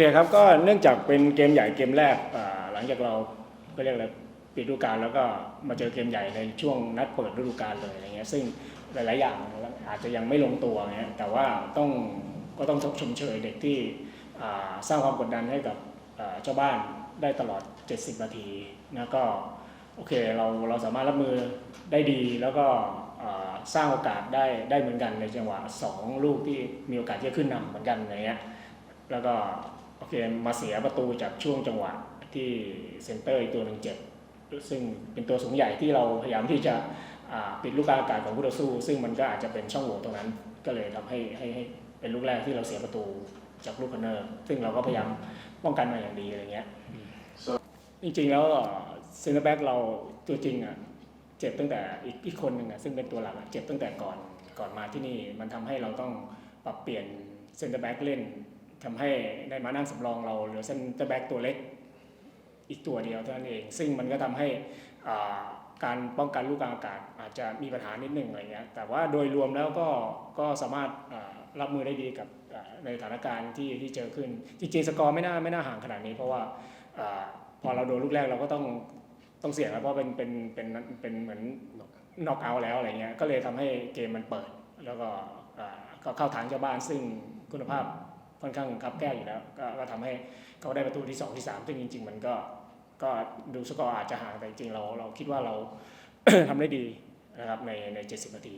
เคครับก็เนื่องจากเป็นเกมใหญ่เกมแรกหลังจากเราก็เรียกอะไรปิดฤดูกาลแล้วก็มาเจอเกมใหญ่ในช่วงนัดเปิดฤดูกาลเลยอะไรเงี้ยซึ่งหลาย ๆ อย่างอาจจะยังไม่ลงตัวเงี้ยแต่ว่าต้องก็ต้องชมเชยเด็กที่สร้างความกดดันให้กับเจ้าบ้านได้ตลอด 70 นาทีนะก็โอเคเราเราสามารถรับมือได้ดีแล้วก็สร้างโอกาสได้ได้เหมือนกันในจังหวะสองลูกที่มีโอกาสที่จะขึ้นนำเหมือนกันอะไรเงี้ยแล้วก็ โอเคมาเสียประตูจากช่วงจังหวะที่เซนเตอร์อีกตัวหนึ่งเจ็บซึ่งเป็นตัวสูงใหญ่ที่เราพยายามที่จะปิดลูกกลางอากาศของผู้ต่อสู้ ซึ่งมันก็อาจจะเป็นช่องโหว่ตรงนั้น ก็เลยทำให้ให้ให้เป็นลูกแรกที่เราเสียประตูจากลูกคอนเนอร์ซึ่งเราก็พยายามป้องกันมาอย่างดีอะไรเงี้ยจริงๆแล้วเซนเตอร์แบ็กเราตัวจริงอะเจ็บตั้งแต่อีกอีกคนหนึ่งอะซึ่งเป็นตัวหลักอะเจ็บตั้งแต่ก่อนก่อนมาที่นี่มันทำให้เราต้องปรับเปลี่ยนเซนเตอร์แบ็กเล่น ทำให้ได้มานั่งสำรองเราเหลือเซนเตอร์แบ็กตัวเล็กอีกตัวเดียวเท่านั้นเอง ซึ่งมันก็ทำให้การป้องกันลูกกลางอากาศอาจจะมีปัญหานิดหนึ่งอะไรเงี้ย แต่ว่าโดยรวมแล้วก็ก็สามารถรับมือได้ดีกับในสถานการณ์ที่ที่เจอขึ้น จริงๆสกอร์ไม่น่าไม่น่าห่างขนาดนี้ เพราะว่าอพอเราโดนลูกแรกเราก็ต้องต้องเสี่ยงแล้วเพราะเป็นเป็นเป็นเป็นเหมือนน็อกเอาแล้วอะไรเงี้ย ก็เลยทำให้เกมมันเปิด แล้วก็ก็เข้าทางเจ้าบ้านซึ่งคุณภาพ ค่อนข้างคับแก้อยู่แล้วก็ก็ทำให้เขาได้ประตูที่ 2 ที่ 3 ซึ่งจริง ๆ มันก็ก็ดูสกอร์อาจจะห่างแต่จริงๆเราเราคิดว่าเราทำได้ดีนะครับในใน 70 นาที